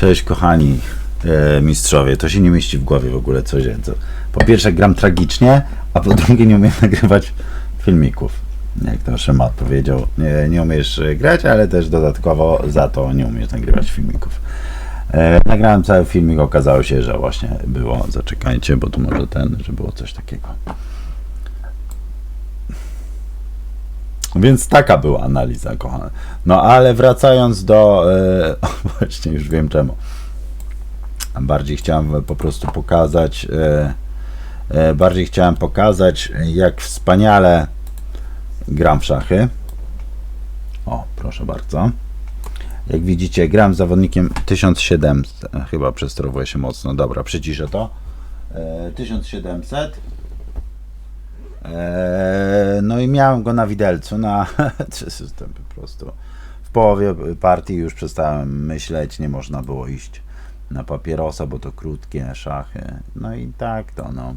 Cześć kochani e, mistrzowie, to się nie mieści w głowie w ogóle. Co. Po pierwsze gram tragicznie, a po drugie nie umiem nagrywać filmików. Jak to Szymat powiedział, nie, nie umiesz e, grać, ale też dodatkowo za to nie umiesz nagrywać filmików. E, nagrałem cały filmik, okazało się, że właśnie było, zaczekajcie, bo tu może ten, że było coś takiego. Więc taka była analiza, kochane. No ale wracając do. E, właśnie już wiem czemu. Bardziej chciałem po prostu pokazać. E, bardziej chciałem pokazać, jak wspaniale gram w szachy. O, proszę bardzo. Jak widzicie, gram z zawodnikiem 1700. E, Chyba przesterowuję się mocno. Dobra, przyciszę to. E, 1700. Eee, No i miałem go na widelcu, na system po prostu. W połowie partii już przestałem myśleć, nie można było iść na papierosa, bo to krótkie szachy. No i tak to no.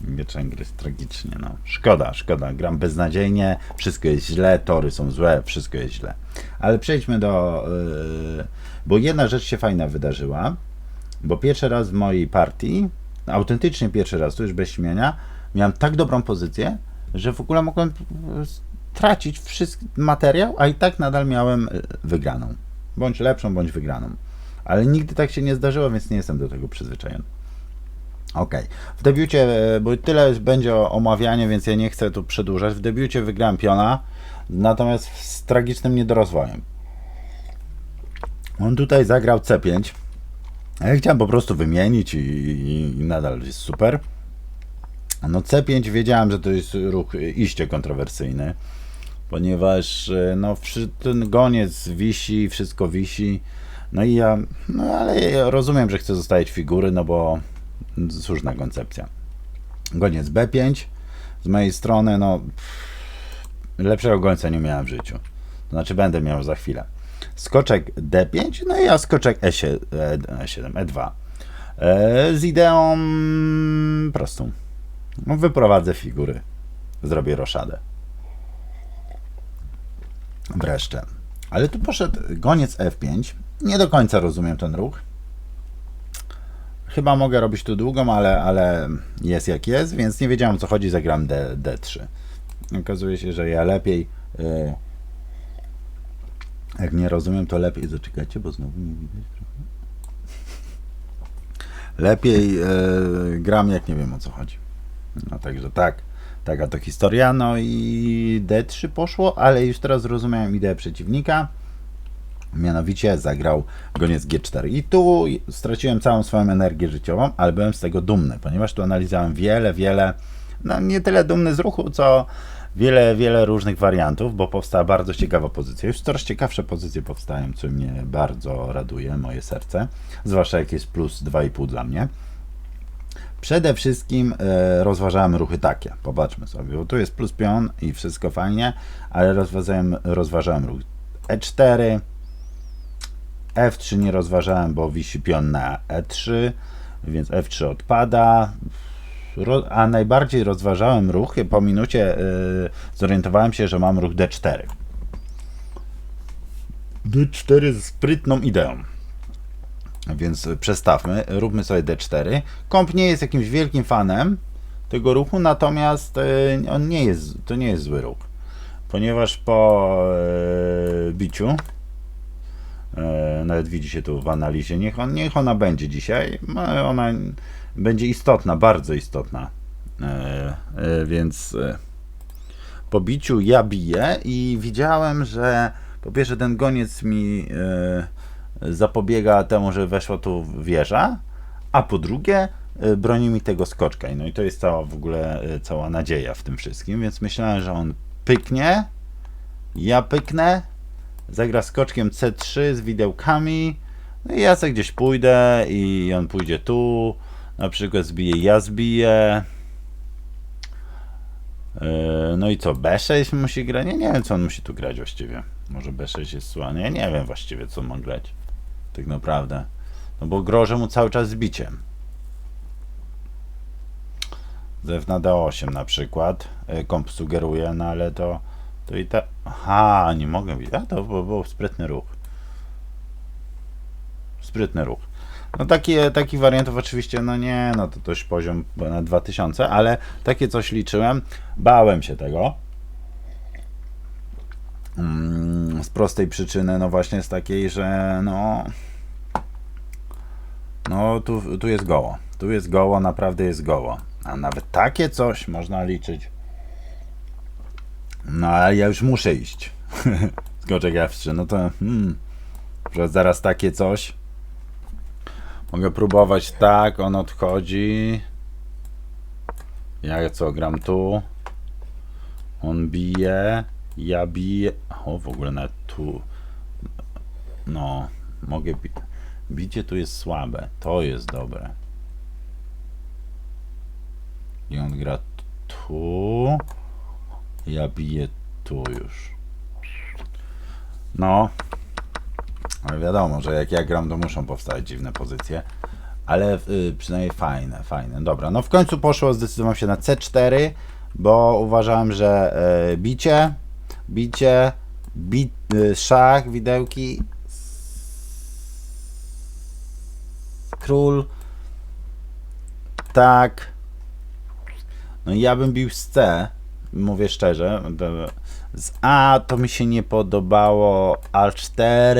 Wieczorem gry jest tragicznie, no. Szkoda, szkoda. Gram beznadziejnie, wszystko jest źle, tory są złe, wszystko jest źle. Ale przejdźmy do... Yy, bo jedna rzecz się fajna wydarzyła, bo pierwszy raz w mojej partii, autentycznie pierwszy raz, to już bez śmiania, miałem tak dobrą pozycję, że w ogóle mogłem e, tracić wszystki materiał, a i tak nadal miałem e, wygraną. Bądź lepszą, bądź wygraną. Ale nigdy tak się nie zdarzyło, więc nie jestem do tego przyzwyczajony. Ok. W debiucie, e, bo tyle będzie omawianie, więc ja nie chcę tu przedłużać. W debiucie wygrałem piona, natomiast z tragicznym niedorozwojem. On tutaj zagrał C5. A ja chciałem po prostu wymienić i, i, i nadal jest super. No C5 wiedziałem, że to jest ruch iście kontrowersyjny, ponieważ e, no, ten goniec wisi, wszystko wisi. No i ja, no ale ja rozumiem, że chcę zostawić figury, no bo słuszna koncepcja. Goniec B5 z mojej strony, no lepszego gońca nie miałem w życiu. To znaczy będę miał za chwilę. Skoczek D5, no i ja skoczek E7, E7 E2. E, z ideą prostą. No, wyprowadzę figury. Zrobię roszadę. Wreszcie. Ale tu poszedł goniec F5. Nie do końca rozumiem ten ruch. Chyba mogę robić tu długą, ale, ale jest jak jest, więc nie wiedziałem o co chodzi, zagram D, D3. Okazuje się, że ja lepiej. y, jak nie rozumiem, to lepiej. Zaczekajcie, bo znowu nie widać trochę. Lepiej y, gram, jak nie wiem o co chodzi. No także tak, taka to historia. No i D3 poszło, ale już teraz zrozumiałem ideę przeciwnika. Mianowicie zagrał goniec G4. I tu straciłem całą swoją energię życiową, ale byłem z tego dumny, ponieważ tu analizowałem wiele, wiele, no nie tyle dumny z ruchu, co wiele, wiele różnych wariantów, bo powstała bardzo ciekawa pozycja. Już coraz ciekawsze pozycje powstają, co mnie bardzo raduje, moje serce. Zwłaszcza jak jest plus 2,5 dla mnie. Przede wszystkim e, rozważałem ruchy takie. Popatrzmy sobie, bo tu jest plus pion i wszystko fajnie, ale rozważałem, rozważałem ruch E4, F3 nie rozważałem, bo wisi pion na E3, więc F3 odpada. A najbardziej rozważałem ruch, po minucie e, zorientowałem się, że mam ruch D4. D4 z sprytną ideą. Więc przestawmy, róbmy sobie D4. Komp nie jest jakimś wielkim fanem tego ruchu, natomiast e, on nie jest, to nie jest zły ruch. Ponieważ po e, biciu, e, nawet widzi się tu w analizie, niech, on, niech ona będzie dzisiaj, ona będzie istotna, bardzo istotna. E, e, więc e, po biciu ja biję i widziałem, że po pierwsze ten goniec mi e, zapobiega temu, że weszła tu wieża, a po drugie e, broni mi tego skoczka. No i to jest cała w ogóle e, cała nadzieja w tym wszystkim, więc myślałem, że on pyknie, ja pyknę, zagra skoczkiem C3 z widełkami, no i ja sobie gdzieś pójdę i on pójdzie tu, na przykład zbije, ja zbiję. Yy, No i co, B6 musi grać? Nie, nie wiem, co on musi tu grać właściwie. Może B6 jest słany? Ja nie wiem właściwie, co ma grać. Tak naprawdę. No bo grożę mu cały czas zbiciem. Zew na D8 na przykład. Yy, Komp sugeruje, no ale to, to i tak. Aha, nie mogę widzieć. A to był, był sprytny ruch. sprytny ruch. No takie, takich wariantów oczywiście, no nie, no to też poziom na 2000, ale takie coś liczyłem. Bałem się tego. Mm, z prostej przyczyny, no właśnie z takiej, że no no tu, tu jest goło. Tu jest goło, naprawdę jest goło. A nawet takie coś można liczyć. No ale ja już muszę iść. Skoczek F3, no to hmm, że zaraz takie coś. Mogę próbować tak, on odchodzi. Ja co, gram tu. On bije, ja biję. O, w ogóle nawet tu. No, mogę bić. Bicie tu jest słabe. To jest dobre. I on gra tu. Ja biję tu już. No. Ale wiadomo, że jak ja gram, to muszą powstać dziwne pozycje. Ale y, przynajmniej fajne, fajne. Dobra, no w końcu poszło, zdecydowałem się na C4, bo uważałem, że y, bicie, bicie, bi, y, szach, widełki, król, tak. No ja bym bił z C, mówię szczerze. Z A to mi się nie podobało, A4,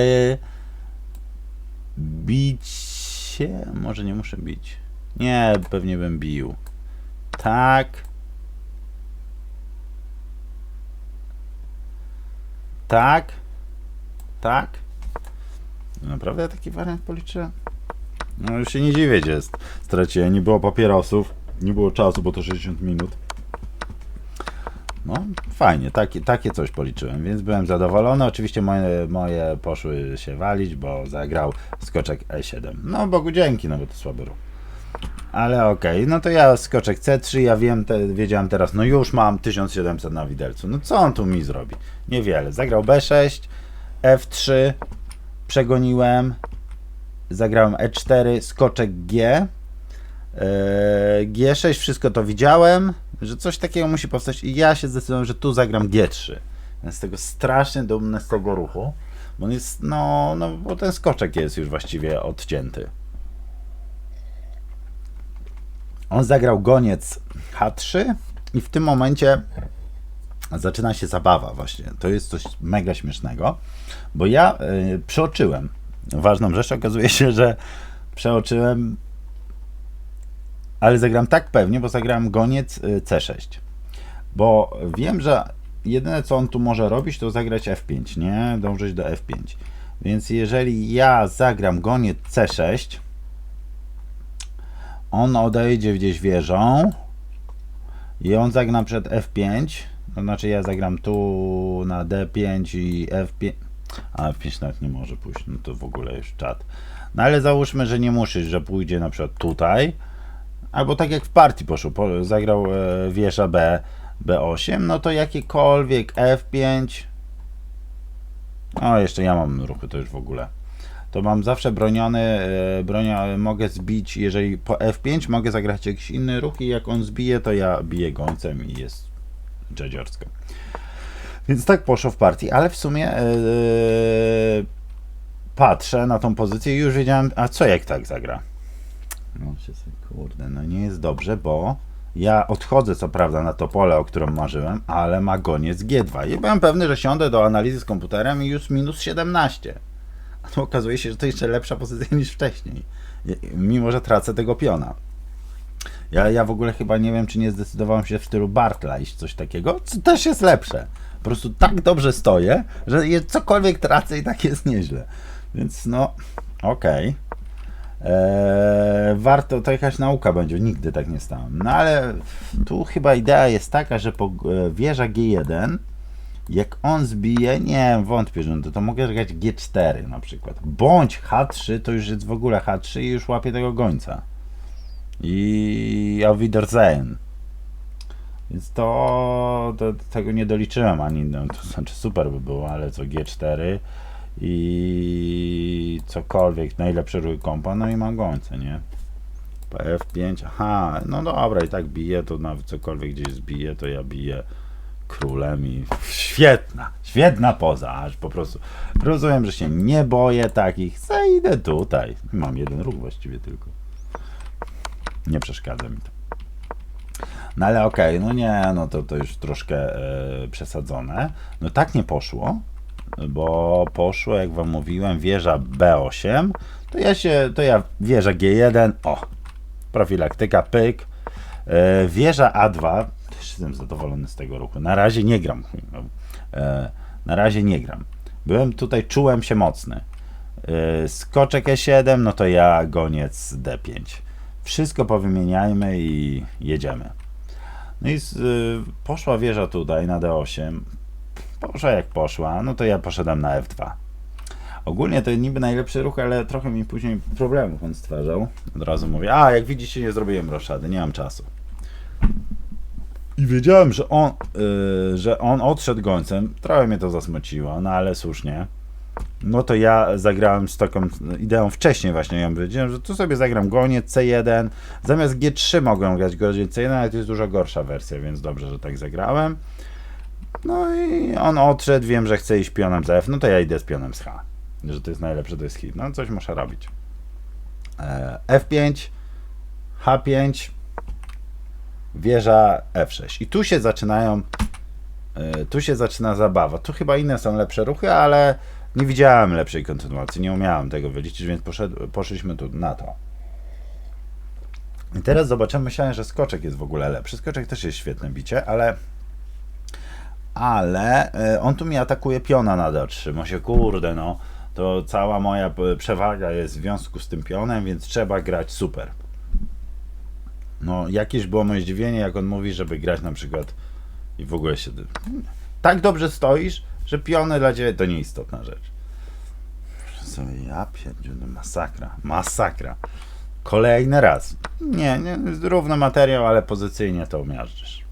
bicie, może nie muszę bić. Nie, pewnie bym bił. Tak. Tak. Tak. Naprawdę taki wariant policzyłem? No już się nie dziwię, jest. Straciłem, nie było papierosów, nie było czasu, bo to 60 minut. No, fajnie, takie, takie coś policzyłem, więc byłem zadowolony. Oczywiście moje, moje poszły się walić, bo zagrał skoczek E7. No, Bogu dzięki, no bo to słaby ruch. Ale okej, no to ja skoczek C3, ja wiem, te, wiedziałem teraz, no już mam 1700 na widelcu. No co on tu mi zrobi? Niewiele. Zagrał B6, F3, przegoniłem, zagrałem E4, skoczek G, Eee, G6, wszystko to widziałem, że coś takiego musi powstać i ja się zdecydowałem, że tu zagram G3. Jestem z tego strasznie dumny z tego ruchu, bo on jest, no, no, bo ten skoczek jest już właściwie odcięty. On zagrał goniec H3 i w tym momencie zaczyna się zabawa właśnie. To jest coś mega śmiesznego, bo ja y, przeoczyłem ważną rzecz. Okazuje się, że przeoczyłem ale zagram tak pewnie, bo zagrałem goniec y, C6. Bo wiem, że jedyne co on tu może robić, to zagrać F5, nie? Dążyć do F5. Więc jeżeli ja zagram goniec C6, on odejdzie gdzieś wieżą i on zagra przed F5, to znaczy ja zagram tu na D5 i F5, a F5 nawet nie może pójść, no to w ogóle już czat. No ale załóżmy, że nie musisz, że pójdzie na przykład tutaj, albo tak jak w partii poszło, po, zagrał e, wieża B, B8, no to jakiekolwiek F5, o jeszcze ja mam ruchy to już w ogóle, to mam zawsze broniony, e, bronia, mogę zbić, jeżeli po F5 mogę zagrać jakiś inny ruch i jak on zbije, to ja biję gońcem i jest dżedziorsko. Więc tak poszło w partii, ale w sumie e, patrzę na tą pozycję i już wiedziałem, a co jak tak zagra? No się kurde, no nie jest dobrze, bo ja odchodzę co prawda na to pole, o którym marzyłem, ale ma goniec G2. I byłem pewny, że siądę do analizy z komputerem i już minus 17. A tu okazuje się, że to jeszcze lepsza pozycja niż wcześniej. Mimo, że tracę tego piona. Ja, ja w ogóle chyba nie wiem, czy nie zdecydowałem się w stylu Bartla iść coś takiego, co też jest lepsze. Po prostu tak dobrze stoję, że cokolwiek tracę i tak jest nieźle. Więc no, okej. Eee, warto, to jakaś nauka będzie, nigdy tak nie stałem. No ale tu chyba idea jest taka, że po e, wieża G1, jak on zbije, nie wątpię, że to, to mogę grać G4 na przykład. Bądź H3, to już jest w ogóle H3 i już łapie tego gońca. I Wiedersehen. Więc to, to tego nie doliczyłem ani, no, to znaczy super by było, ale co G4 i cokolwiek, najlepszy ruch kompa, no i mam gońce, nie? F5, aha, no dobra, i tak bije, to nawet cokolwiek gdzieś zbije, to ja biję królem i świetna, świetna poza, aż po prostu rozumiem, że się nie boję takich, zejdę tutaj. Mam jeden ruch właściwie tylko. Nie przeszkadza mi to. No ale okej, no nie, no to, to już troszkę e, przesadzone. No tak nie poszło, bo poszło, jak wam mówiłem, wieża B8, to ja się, to ja wieża G1, o, profilaktyka, pyk, e, wieża A2, też jestem zadowolony z tego ruchu, na razie nie gram, e, na razie nie gram. Byłem tutaj, czułem się mocny. E, skoczek E7, no to ja goniec D5. Wszystko powymieniajmy i jedziemy. No i z, y, poszła wieża tutaj na D8. Poszła jak poszła, no to ja poszedłem na F2. Ogólnie to niby najlepszy ruch, ale trochę mi później problemów on stwarzał. Od razu mówię, a jak widzicie nie zrobiłem roszady, nie mam czasu. I wiedziałem, że on, y, że on odszedł gońcem. Trochę mnie to zasmuciło, no ale słusznie. No to ja zagrałem z taką ideą wcześniej właśnie, ja powiedziałem, że tu sobie zagram goniec C1, zamiast G3 mogłem grać goniec C1, ale to jest dużo gorsza wersja, więc dobrze, że tak zagrałem. No i on odszedł, wiem, że chce iść pionem z F, no to ja idę z pionem z H, że to jest najlepsze, to jest hit, no coś muszę robić. E, F5, H5, wieża F6 i tu się zaczynają, e, tu się zaczyna zabawa, tu chyba inne są lepsze ruchy, ale nie widziałem lepszej kontynuacji, nie umiałem tego wyliczyć, więc poszedł, poszliśmy tu na to. I teraz zobaczymy, myślałem, że skoczek jest w ogóle lepszy. Skoczek też jest świetne bicie, ale ale e, on tu mi atakuje piona na D3. Mo się kurde, no to cała moja p- przewaga jest w związku z tym pionem, więc trzeba grać super. No, jakieś było moje zdziwienie, jak on mówi, żeby grać na przykład i w ogóle się. Tak dobrze stoisz, że piony dla ciebie to nieistotna rzecz. Sobie ja pierdzielę, masakra, masakra. Kolejny raz. Nie, nie, równy materiał, ale pozycyjnie to miażdżysz.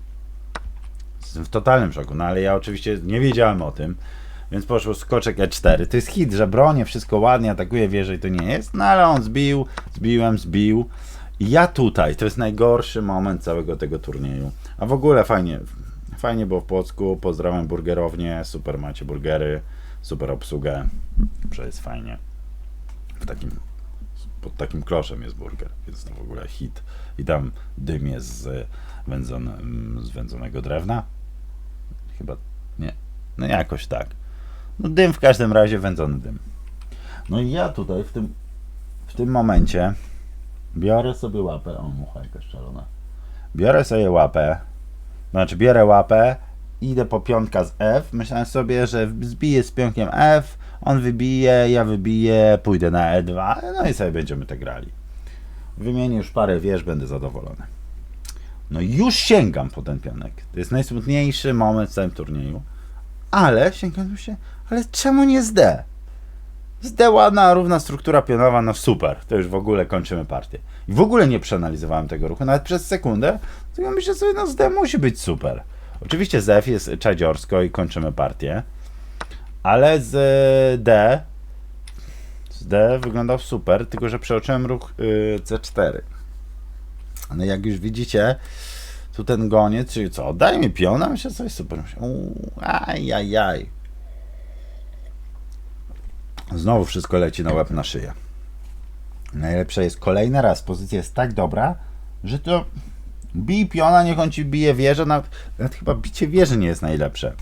Jestem w totalnym szoku, no ale ja oczywiście nie wiedziałem o tym, więc poszło skoczek E4. To jest hit, że bronię, wszystko ładnie, atakuje wieżę i to nie jest, no ale on zbił, zbiłem, zbił. Ja tutaj, to jest najgorszy moment całego tego turnieju. A w ogóle fajnie, fajnie było w Płocku, pozdrawiam burgerownię, super macie burgery, super obsługę, że jest fajnie. W takim, pod takim kloszem jest burger, więc to w ogóle hit. I tam dym jest z, wędzone, z wędzonego drewna. Chyba, nie, no jakoś tak. No dym w każdym razie, wędzony dym. No i ja tutaj w tym, w tym momencie biorę sobie łapę, o mucha jakaś szalona. Biorę sobie łapę, znaczy biorę łapę, idę po pionka z F, myślałem sobie, że zbiję z pionkiem F, on wybije, ja wybiję, pójdę na E2, no i sobie będziemy tak grali. Wymienię już parę wież, będę zadowolony. No już sięgam po ten pionek. To jest najsmutniejszy moment w całym turnieju. Ale sięgam się, ale czemu nie z D? Z D ładna, równa struktura pionowa, no super. To już w ogóle kończymy partię. I w ogóle nie przeanalizowałem tego ruchu, nawet przez sekundę. Tylko myślę sobie, no z D musi być super. Oczywiście z F jest czadziorsko i kończymy partię. Ale z D z D wyglądał super, tylko że przeoczyłem ruch y, C4. No jak już widzicie, tu ten goniec, czyli co, daj mi piona, myślę sobie super. Myślę, uuu, aj, aj, aj. Znowu wszystko leci na łeb na szyję. Najlepsze jest kolejny raz, pozycja jest tak dobra, że to bij piona, niech on ci bije wieżę, nawet, nawet chyba bicie wieży nie jest najlepsze.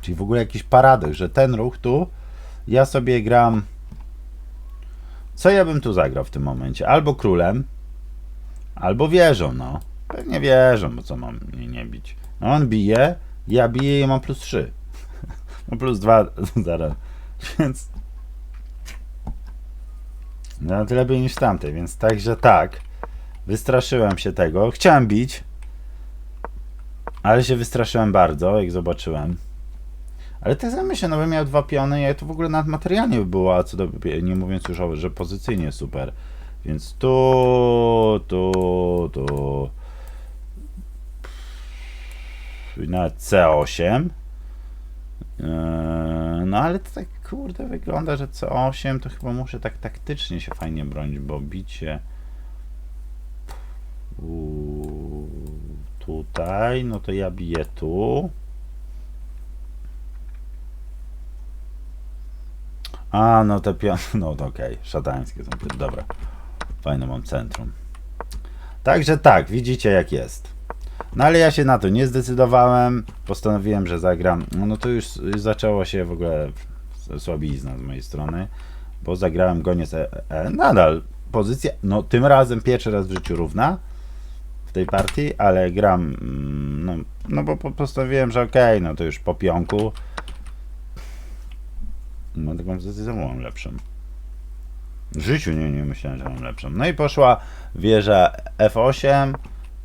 Czyli w ogóle jakiś paradoks, że ten ruch tu, ja sobie gram co ja bym tu zagrał w tym momencie? Albo królem, albo wieżą, no. Pewnie wieżą, bo co mam nie, nie bić. No on bije, ja biję i mam plus 3. No plus 2 zaraz. Więc no tyle lepiej niż tamtej, więc także tak. Wystraszyłem się tego. Chciałem bić, ale się wystraszyłem bardzo, jak zobaczyłem. Ale tak myślę, no miał dwa piony, ja to w ogóle nawet materialnie by było, a co do, nie mówiąc już o, że pozycyjnie super. Więc tu, tu, tu. Na C8. Yy, No ale to tak kurde, wygląda, że co 8 to chyba muszę tak taktycznie się fajnie bronić, bo bicie Uuu, tutaj, no to ja biję tu. A, no te pion... No to okej, okay. szatańskie są te... Dobra, fajne mam centrum. Także tak, widzicie jak jest. No ale ja się na to nie zdecydowałem. Postanowiłem, że zagram. No, no to już zaczęło się w ogóle słabizna z mojej strony, bo zagrałem goniec e, e. Nadal pozycja, no tym razem pierwszy raz w życiu równa w tej partii, ale gram, mm, no, no bo po- postanowiłem, że okej, no to już po pionku. No taką zdecydowanie mam lepszą. W życiu nie, nie myślałem, że mam lepszą. No i poszła wieża F8.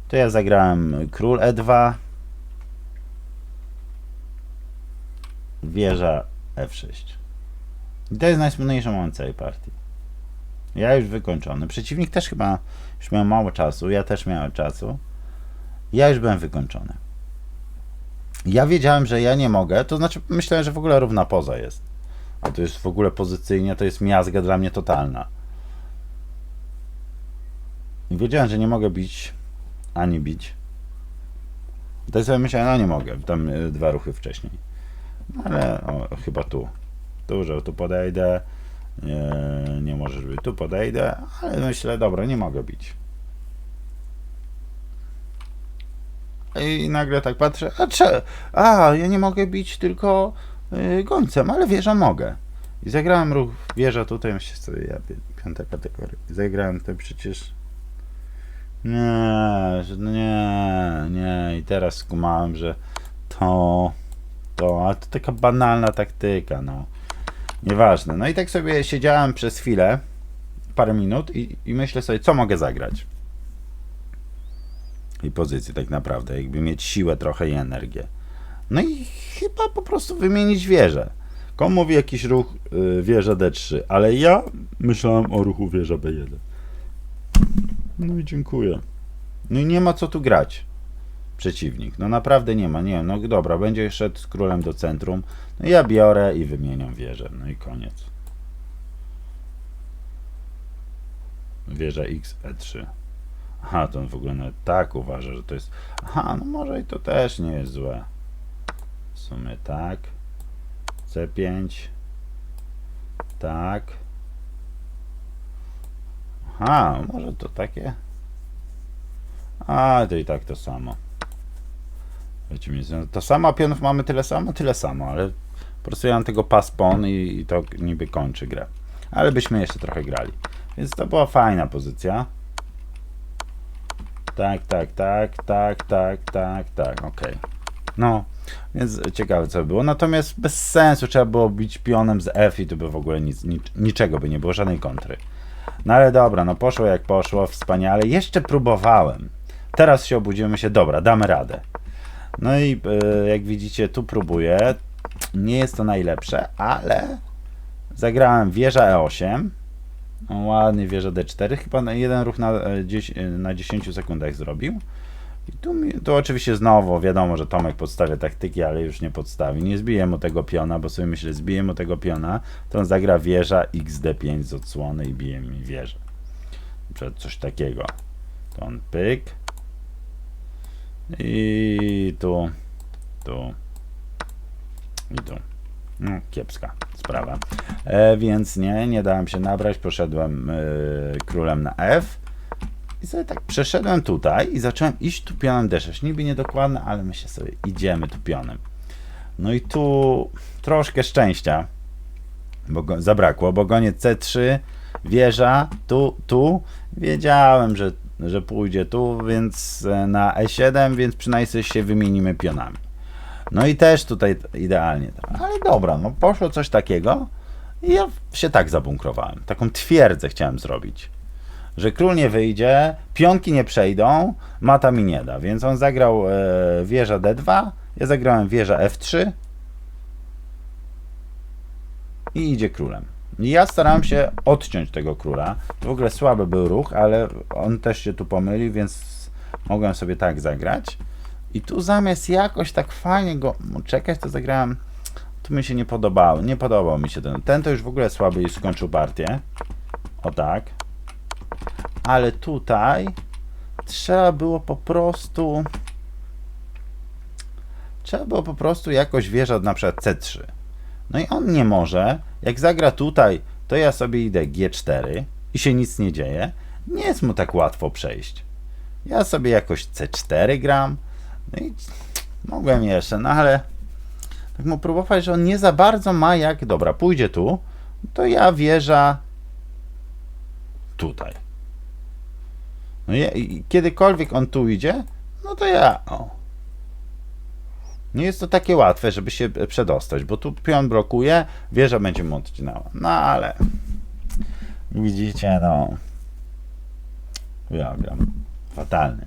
To ja zagrałem król E2. Wieża F6. I to jest najsmutniejszy moment całej partii. Ja już wykończony. Przeciwnik też chyba już miał mało czasu. Ja też miałem czasu. Ja już byłem wykończony. Ja wiedziałem, że ja nie mogę. To znaczy, myślałem, że w ogóle równa poza jest. A to jest w ogóle pozycyjnie, to jest miazga dla mnie totalna. I wiedziałem, że nie mogę bić ani bić. To sobie myślałem, no nie mogę, tam y, dwa ruchy wcześniej. Ale o, chyba tu. Że tu podejdę. Nie, nie możesz być. Tu podejdę, ale myślę, dobra, nie mogę bić. I nagle tak patrzę, a cze, a ja nie mogę bić tylko y, gońcem, ale wieża mogę. I zagrałem ruch wieża tutaj, myślę sobie, ja pi- piąta kategoria. Zagrałem to przecież nie, no nie, nie. I teraz skumałem, że to, to, to taka banalna taktyka, no. Nieważne. No i tak sobie siedziałem przez chwilę, parę minut i, i myślę sobie, co mogę zagrać. I pozycję tak naprawdę, jakby mieć siłę trochę i energię. No i chyba po prostu wymienić wieżę. Komu mówi jakiś ruch y, wieża D3, ale ja myślałem o ruchu wieża B1. No i dziękuję. No i nie ma co tu grać. Przeciwnik. No naprawdę nie ma. Nie wiem, no dobra, będzie szedł z królem do centrum. No ja biorę i wymieniam wieżę. No i koniec. Wieża X E3. Aha, to on w ogóle nawet tak uważa, że to jest. Aha, no może i to też nie jest złe. W sumie tak. C5. Tak. Aha, może to takie. A, to i tak to samo. To samo, pionów mamy tyle samo, tyle samo, ale po prostu ja mam tego paspon i, i to niby kończy grę. Ale byśmy jeszcze trochę grali. Więc to była fajna pozycja. Tak, tak, tak, tak, tak, tak, tak, okej. No, więc ciekawe co by było. Natomiast bez sensu trzeba było bić pionem z F i to by w ogóle nic, nic, niczego by nie było, żadnej kontry. No ale dobra, no poszło jak poszło, wspaniale. Jeszcze próbowałem. Teraz się obudzimy się, dobra, damy radę. No i e, jak widzicie, tu próbuję. Nie jest to najlepsze, ale zagrałem wieża E8. O, ładnie wieża D4. Chyba jeden ruch na, e, e, na 10 sekundach zrobił. I tu, tu oczywiście znowu wiadomo, że Tomek podstawia taktyki, ale już nie podstawi. Nie zbiję mu tego piona, bo sobie myślę, zbiję mu tego piona, to on zagra wieża XD5 z odsłony i bije mi wieżę. Coś takiego. To on pyk. I tu, tu i tu. No, kiepska sprawa. E, więc nie, nie dałem się nabrać. Poszedłem e, królem na F. I sobie tak przeszedłem tutaj i zacząłem iść tu pionem D6. Niby niedokładne, ale myślę sobie, idziemy tu pionem. No i tu troszkę szczęścia bo go, zabrakło, bo goniec C3, wieża, tu, tu. Wiedziałem, że, że pójdzie tu, więc e, na E7, więc przynajmniej się wymienimy pionami. No i też tutaj idealnie. Ale dobra, no poszło coś takiego i ja się tak zabunkrowałem. Taką twierdzę chciałem zrobić że król nie wyjdzie, pionki nie przejdą, mata mi nie da. Więc on zagrał e, wieża D2, ja zagrałem wieża F3 i idzie królem. Ja starałem się odciąć tego króla. W ogóle słaby był ruch, ale on też się tu pomylił, więc mogłem sobie tak zagrać. I tu zamiast jakoś tak fajnie go czekać, to zagrałem. Tu mi się nie podobało. Nie podobał mi się ten. Ten to już w ogóle słaby i skończył partię. O tak ale tutaj trzeba było po prostu trzeba było po prostu jakoś wieża na przykład C3 No i on nie może. Jak zagra tutaj, to ja sobie idę G4 i się nic nie dzieje. Nie jest mu tak łatwo przejść. Ja sobie jakoś C4 gram. No i mogłem jeszcze, no ale tak mu próbować, że on nie za bardzo ma jak. Dobra, pójdzie tu, to ja wieża tutaj. No i kiedykolwiek on tu idzie, no to ja. O. Nie jest to takie łatwe, żeby się przedostać, bo tu pion blokuje, wieża będzie mu odcinała. No ale widzicie, no. Ja gram. Fatalnie.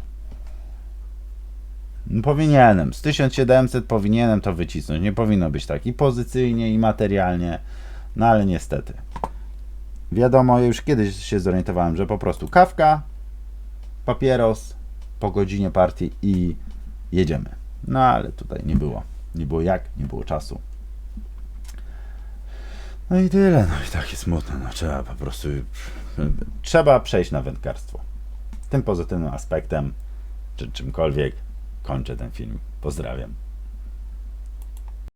No, Powinienem. Z 1700 powinienem to wycisnąć. Nie powinno być tak i pozycyjnie, i materialnie. No ale niestety. Wiadomo, ja już kiedyś się zorientowałem, że po prostu kawka, papieros po godzinie partii i jedziemy. No ale tutaj nie było. Nie było jak, nie było czasu. No i tyle. No i takie smutne. No trzeba po prostu. Trzeba przejść na wędkarstwo. Tym pozytywnym aspektem, czy czymkolwiek, kończę ten film. Pozdrawiam.